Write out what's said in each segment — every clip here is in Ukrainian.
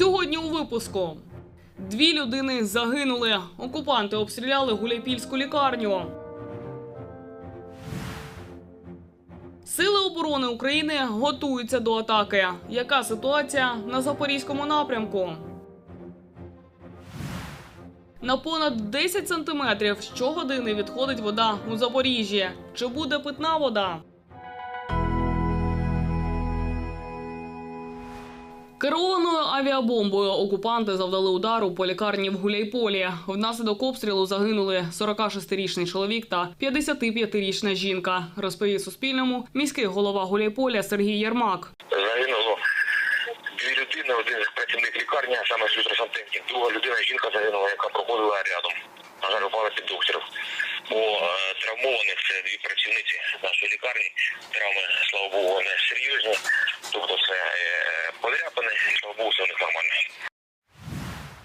Сьогодні у випуску дві людини загинули. Окупанти обстріляли Гуляйпільську лікарню. Сили оборони України готуються до атаки. Яка ситуація на запорізькому напрямку? На понад 10 сантиметрів щогодини відходить вода у Запоріжжі. Чи буде питна вода? Керованою авіабомбою окупанти завдали удару по лікарні в Гуляйполі. Внаслідок обстрілу загинули 46-річний чоловік та 55-річна жінка. Розповів Суспільному міський голова Гуляйполя Сергій Єрмак. загинуло дві людини, один працівник лікарні, а саме сантехнік, друга людина, жінка загинула, яка проходила рядом. На жаль, упала під обстріл. По е, травмованих це дві працівниці нашої лікарні. Травми, слава Богу, не серйозні. Тобто це е, подряпини, слава все у них нормально.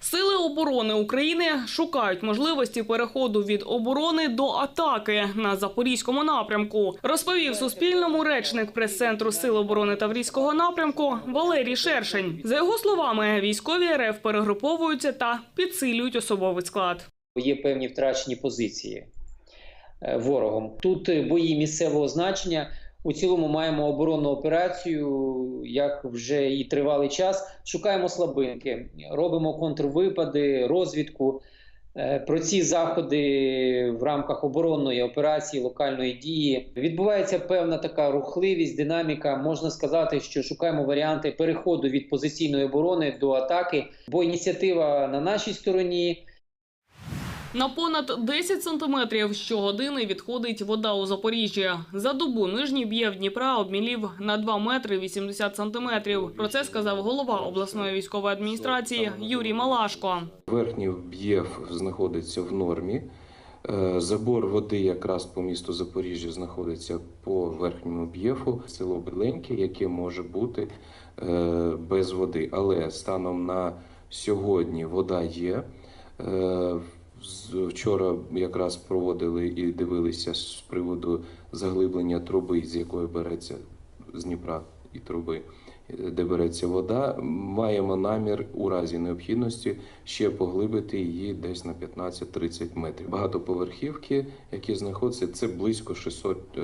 Сили оборони України шукають можливості переходу від оборони до атаки на запорізькому напрямку. Розповів Суспільному речник прес-центру Сил оборони Таврійського напрямку Валерій Шершень. За його словами, військові РФ перегруповуються та підсилюють особовий склад. є певні втрачені позиції е, ворогом. Тут е, бої місцевого значення. У цілому маємо оборонну операцію, як вже і тривалий час. Шукаємо слабинки, робимо контрвипади, розвідку. Е, Про ці заходи в рамках оборонної операції, локальної дії відбувається певна така рухливість, динаміка. Можна сказати, що шукаємо варіанти переходу від позиційної оборони до атаки, бо ініціатива на нашій стороні. На понад 10 сантиметрів щогодини відходить вода у Запоріжжі. За добу нижній б'єв Дніпра обмілів на 2 метри 80 сантиметрів. Про це сказав голова обласної військової адміністрації Юрій Малашко. Верхній б'єв знаходиться в нормі. Е, Забор води якраз по місту Запоріжжя знаходиться по верхньому б'єфу. Село Беленьке, яке може бути е, без води. Але станом на сьогодні вода є. Вчора якраз проводили і дивилися з приводу заглиблення труби, з якої береться з Дніпра і труби, е, де береться вода. Маємо намір у разі необхідності ще поглибити її десь на 15-30 метрів. Багатоповерхівки, які знаходяться, це близько 600 е,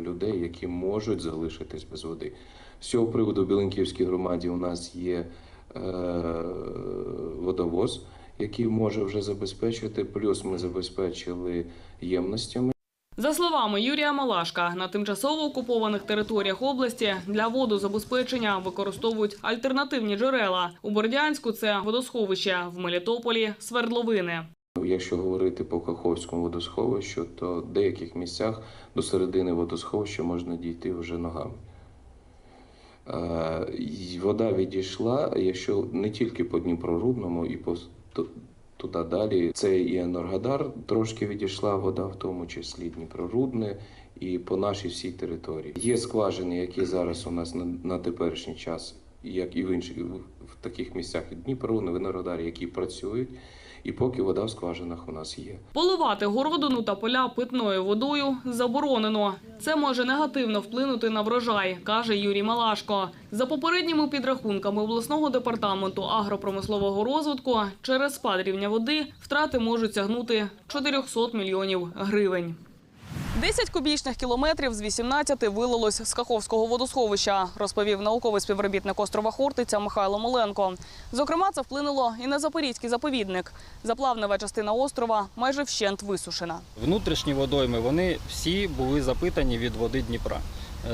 людей, які можуть залишитись без води. З цього приводу в Біленківській громаді у нас є е, водовоз, який може вже забезпечити. Плюс ми забезпечили ємностями. За словами Юрія Малашка, на тимчасово окупованих територіях області для водозабезпечення використовують альтернативні джерела. У Бордянську це водосховище, в Мелітополі свердловини. Якщо говорити по Каховському водосховищу, то в деяких місцях до середини водосховища можна дійти вже ногами. Е, Вода відійшла, якщо не тільки по Дніпрорудному, і по туди далі. Це і Енергодар трошки відійшла вода, в тому числі Дніпрорудне, і по нашій всій території. Є скважини, які зараз у нас на, на теперішній час, як і в інших в таких місцях, і Дніпрорудне, в які працюють. І поки вода в скважинах у нас є. Поливати городину та поля питною водою заборонено. Це може негативно вплинути на врожай, каже Юрій Малашко. За попередніми підрахунками обласного департаменту агропромислового розвитку, через спад рівня води втрати можуть сягнути 400 мільйонів гривень. 10 кубічних кілометрів з 18 вилилось з Каховського водосховища, розповів науковий співробітник острова Хортиця Михайло Моленко. Зокрема, це вплинуло і на Запорізький заповідник. Заплавнева частина острова майже вщент висушена. Внутрішні водойми вони всі були запитані від води Дніпра.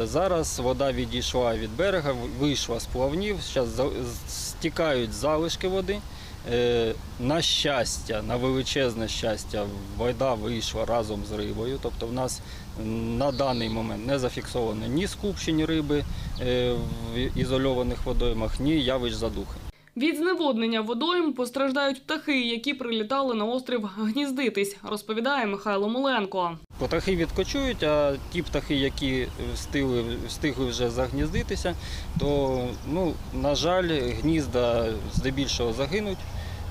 Е, Зараз вода відійшла від берега, вийшла з плавнів, зараз стікають залишки води. Е, На щастя, на величезне щастя, вода вийшла разом з рибою. Тобто в нас на даний момент не зафіксовано ні скупчені риби е, в ізольованих водоймах, ні явищ задухи. Від зневоднення водойм постраждають птахи, які прилітали на острів гніздитись, розповідає Михайло Моленко. Птахи відкочують, а ті птахи, які встигли, встигли вже загніздитися, то, ну, на жаль, гнізда здебільшого загинуть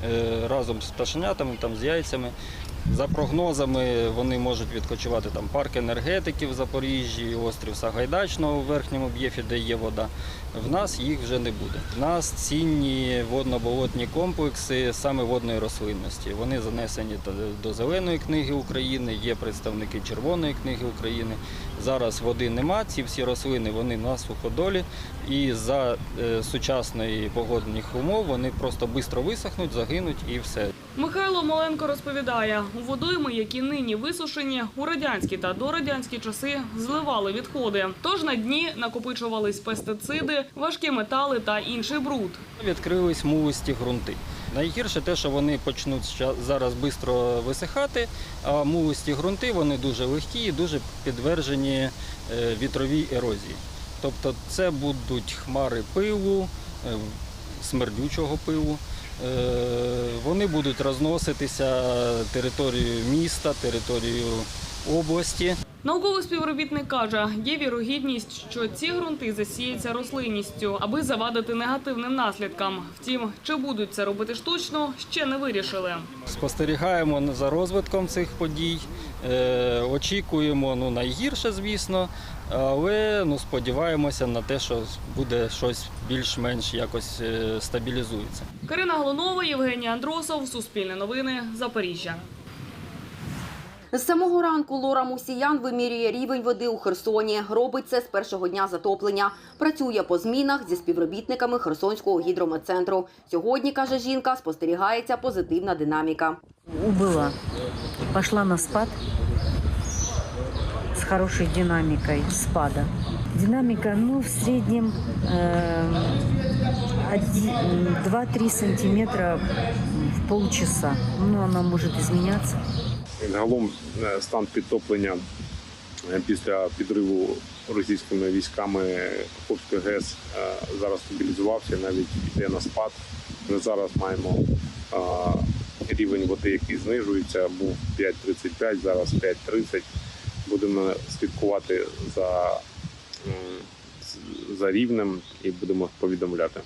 е, разом з пташенятами, там, з яйцями. За прогнозами, вони можуть відпочивати там парк енергетики в Запоріжжі, острів Сагайдачного у верхньому б'єфі, де є вода. В нас їх вже не буде. В нас цінні водно-болотні комплекси саме водної рослинності. Вони занесені до Зеленої книги України, є представники Червоної книги України. Зараз води нема, ці всі рослини вони на суходолі, і за е, сучасної погодних умов вони просто швидко висохнуть, загинуть і все. Михайло Маленко розповідає, у водойми, які нині висушені, у радянські та дорадянські часи зливали відходи. Тож на дні накопичувались пестициди, важкі метали та інший бруд. Відкрились мулисті ґрунти. Найгірше те, що вони почнуть зараз швидко висихати, а мулисті ґрунти вони дуже легкі і дуже підтверджені е, вітровій ерозії. Тобто це будуть хмари пилу, е, смердючого пилу. Е, Вони будуть розноситися територією міста, територією області. Науковий співробітник каже, є вірогідність, що ці ґрунти засіються рослинністю, аби завадити негативним наслідкам. Втім, чи будуть це робити штучно, ще не вирішили. Спостерігаємо за розвитком цих подій, е, очікуємо ну, найгірше, звісно, але ну, сподіваємося на те, що буде щось більш-менш якось е, стабілізується. Карина Глунова, Євгеній Андросов, Суспільне новини, Запоріжжя. З самого ранку Лора Мусіян вимірює рівень води у Херсоні. Робить це з першого дня затоплення. Працює по змінах зі співробітниками Херсонського гідрометцентру. Сьогодні, каже жінка, спостерігається позитивна динаміка. убыла. Пошла на спад хорошей динамикой спада. Динамика, ну, в среднем э, 2-3 сантиметра в полчаса. Ну, она может изменяться. Загалом е, стан підтоплення е, після підриву російськими військами Каховської ГЕС е, зараз стабілізувався, навіть йде на спад. Ми зараз маємо рівень води, який знижується, був 5,35, зараз 5,30. Будемо слідкувати за, за рівнем і будемо повідомляти.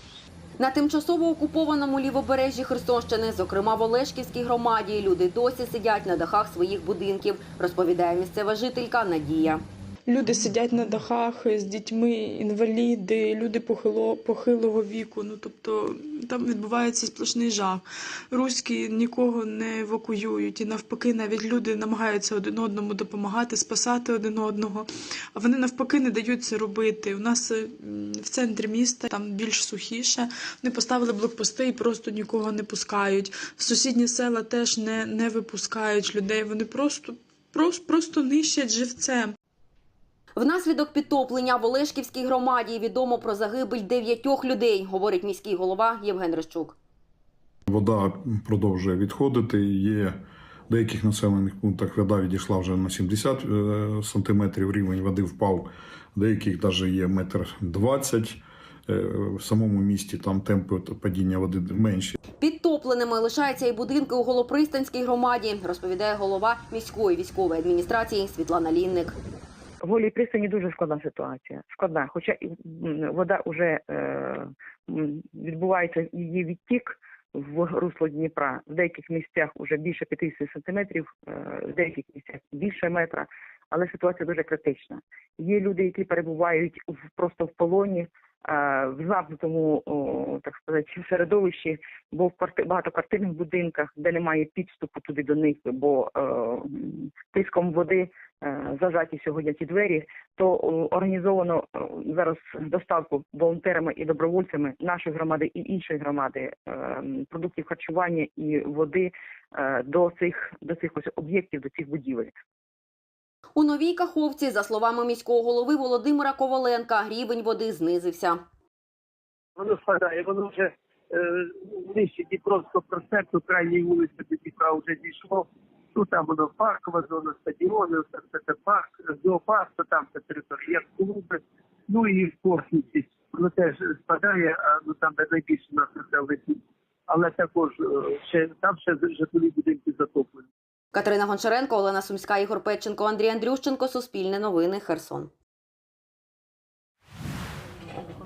На тимчасово окупованому лівобережжі Херсонщини, зокрема в Олешківській громаді, люди досі сидять на дахах своїх будинків, розповідає місцева жителька Надія. Люди сидять на дахах з дітьми, інваліди, люди похило, похилого віку. Ну тобто там відбувається сплошний жах. Руські нікого не евакуюють, і навпаки, навіть люди намагаються один одному допомагати, спасати один одного. А вони навпаки не дають це робити. У нас е, в центрі міста там більш сухіше. Вони поставили блокпости і просто нікого не пускають. В сусідні села теж не, не випускають людей. Вони просто, просто, просто нищать живцем. Внаслідок підтоплення в Олешківській громаді відомо про загибель дев'ятьох людей, говорить міський голова Євген Рищук. Вода продовжує відходити. Є в деяких населених пунктах вода відійшла вже на 70 е, сантиметрів. Рівень води впав. В деяких навіть є метр 20. Е, В самому місті там темпи падіння води менші. Підтопленими лишаються і будинки у Голопристанській громаді, розповідає голова міської військової адміністрації Світлана Лінник. В Голій пристані дуже складна ситуація. Складна, хоча вода вже е, відбувається її відтік в русло Дніпра. В деяких місцях вже більше 50 сантиметрів, е, в деяких місцях більше метра. Але ситуація дуже критична. Є люди, які перебувають в, просто в полоні, в замкнутому, так сказати, середовищі, бо в кварти- багатоквартирних будинках, де немає підступу туди до них, бо е, тиском води е, зажаті сьогодні ці двері, то організовано е, зараз доставку волонтерами і добровольцями нашої громади і іншої громади продуктів харчування і води до цих до цих ось об'єктів, до цих будівель. У новій Каховці, за словами міського голови Володимира Коваленка, рівень води знизився. воно спадає, воно вже е, нижче Дніпровського проспекту, крайній вулиці до Дніпра вже дійшло. Ну там воно паркова зона, стадіони, це, це, це парк, зоопарк, то там це територія, як клуби. Ну і в Косміці, воно теж спадає, а ну там де найбільше нас пункт. Але також е, ще там ще житлові будинки затоплені. Катерина Гончаренко, Олена Сумська, Ігор Петченко, Андрій Андрющенко, Суспільне новини, Херсон.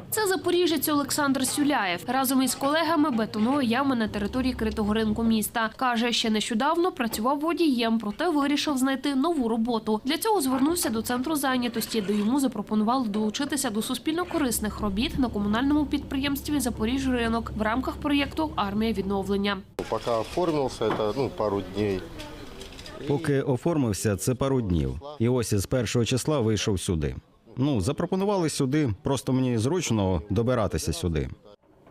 Це запоріжець Олександр Сюляєв разом із колегами бетонує ями на території критого ринку міста. Каже, ще нещодавно працював водієм, проте вирішив знайти нову роботу. Для цього звернувся до центру зайнятості, де йому запропонували долучитися до суспільно-корисних робіт на комунальному підприємстві Запоріжринок в рамках проєкту Армія відновлення. Поки оформився, це ну, пару днів. Поки оформився, це пару днів. І ось із першого числа вийшов сюди. Ну, запропонували сюди, просто мені зручно добиратися сюди.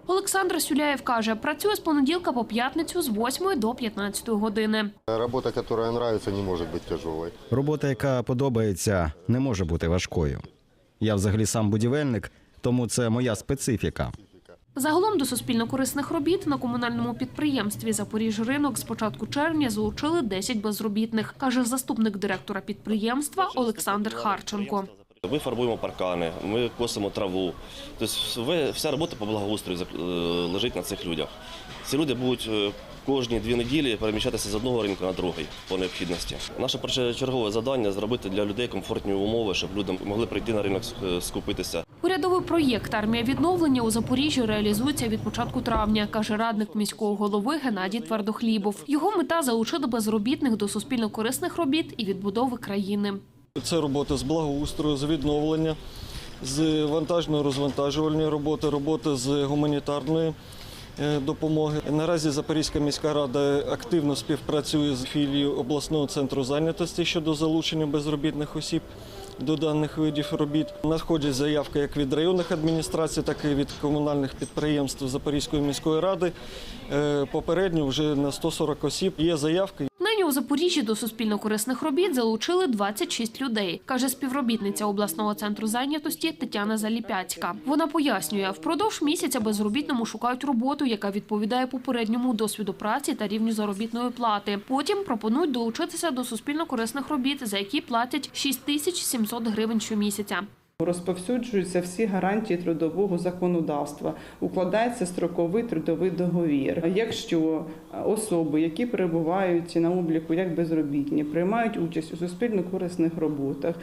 Олександр Сюляєв каже, працює з понеділка по п'ятницю з 8 до 15 години. Робота, яка подобається, не може бути тяжелою. Робота, яка подобається, не може бути важкою. Я взагалі сам будівельник, тому це моя специфіка. Загалом до суспільно-корисних робіт на комунальному підприємстві Запоріжринок з початку червня залучили 10 безробітних, каже заступник директора підприємства Олександр Харченко. Ми фарбуємо паркани, ми косимо траву. Тобто вся робота по благоустрою е, лежить на цих людях. Ці люди будуть е, кожні дві неділі переміщатися з одного ринку на другий по необхідності. Наше першочергове завдання зробити для людей комфортні умови, щоб люди могли прийти на ринок е, скупитися. Урядовий проєкт Армія відновлення у Запоріжжі реалізується від початку травня, каже радник міського голови Геннадій Твердохлібов. Його мета залучити безробітних до суспільно-корисних робіт і відбудови країни. Це робота з благоустрою, з відновлення, з вантажно-розвантажувальної роботи, робота з гуманітарної е, допомоги. Наразі Запорізька міська рада активно співпрацює з філією обласного центру зайнятості щодо залучення безробітних осіб. До даних видів робіт надходять заявки як від районних адміністрацій, так і від комунальних підприємств Запорізької міської ради. Е, Попередньо вже на 140 осіб є заявки. У Запоріжжі до суспільно-корисних робіт залучили 26 людей, каже співробітниця обласного центру зайнятості Тетяна Заліпяцька. Вона пояснює, впродовж місяця безробітному шукають роботу, яка відповідає попередньому досвіду праці та рівню заробітної плати. Потім пропонують долучитися до суспільно-корисних робіт, за які платять 6700 гривень щомісяця. Розповсюджуються всі гарантії трудового законодавства, укладається строковий трудовий договір. Якщо особи, які перебувають на обліку як безробітні, приймають участь у суспільно-корисних роботах,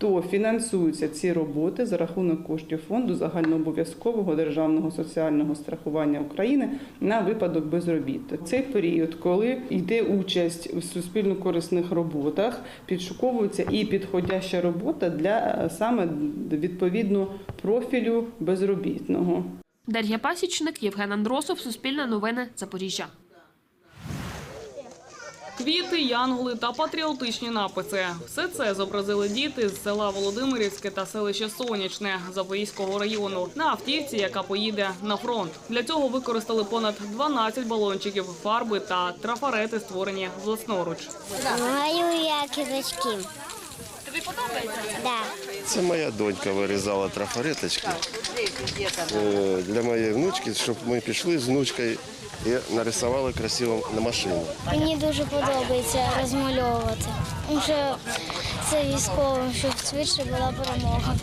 то фінансуються ці роботи за рахунок коштів фонду загальнообов'язкового державного соціального страхування України на випадок безробіття. Цей період, коли йде участь у суспільно-корисних роботах, підшуковується і підходяща робота для е, саме відповідно профілю безробітного. Дар'я Пасічник, Євген Андросов, Суспільне новини, Запоріжжя. Квіти, янголи та патріотичні написи. Все це зобразили діти з села Володимирівське та селище Сонячне Запорізького району на автівці, яка поїде на фронт. Для цього використали понад 12 балончиків, фарби та трафарети, створені власноруч. Маю я квіточки. Тобі подобається? Да. Це моя донька вирізала трафареточки е, для моєї внучки, щоб ми пішли з внучкою і нарисували красиво на машину. Мені дуже подобається розмальовувати. Тому що це військовим, щоб швидше була перемога.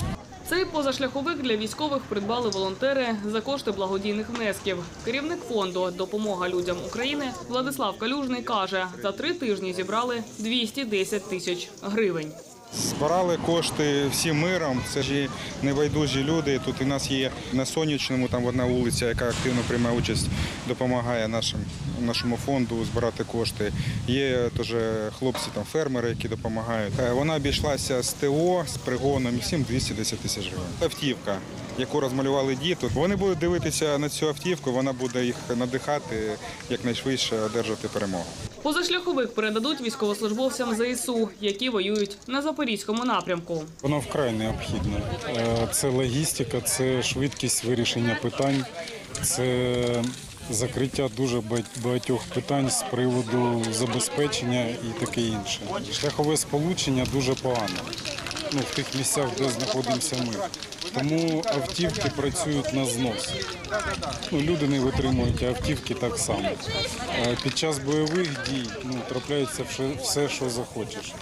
Цей позашляховик для військових придбали волонтери за кошти благодійних внесків. Керівник фонду Допомога людям України Владислав Калюжний каже, за три тижні зібрали 210 тисяч гривень. Збирали кошти всім миром. Це ж небайдужі люди. Тут у нас є на сонячному, там одна вулиця, яка активно приймає участь, допомагає нашим нашому фонду збирати кошти. Є теж хлопці, там фермери, які допомагають. Е, Вона обійшлася з ТО з пригоном і всім 210 тисяч гривень. Автівка, яку розмалювали діти. Вони будуть дивитися на цю автівку. Вона буде їх надихати якнайшвидше одержати перемогу. Позашляховик передадуть військовослужбовцям ЗСУ, які воюють на запорізькому напрямку. Воно вкрай необхідне. Е, Це логістика, це швидкість вирішення питань, це закриття дуже багатьох питань з приводу забезпечення і таке інше. Шляхове сполучення дуже погане. Ну, в тих місцях, де знаходимося ми. Тому автівки працюють на знос. Ну, люди не витримують, автівки так само. Е, Під час бойових дій ну, трапляється все, що захочеш.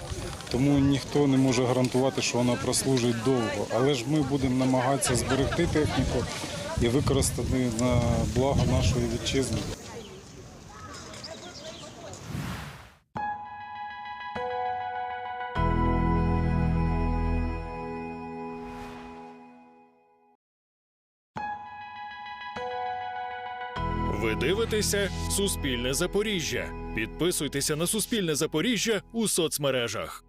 Тому ніхто не може гарантувати, що вона прослужить довго. Але ж ми будемо намагатися зберегти техніку і використати на благо нашої вітчизни. Ви дивитеся Суспільне Запоріжжя. Підписуйтеся на Суспільне Запоріжжя у соцмережах.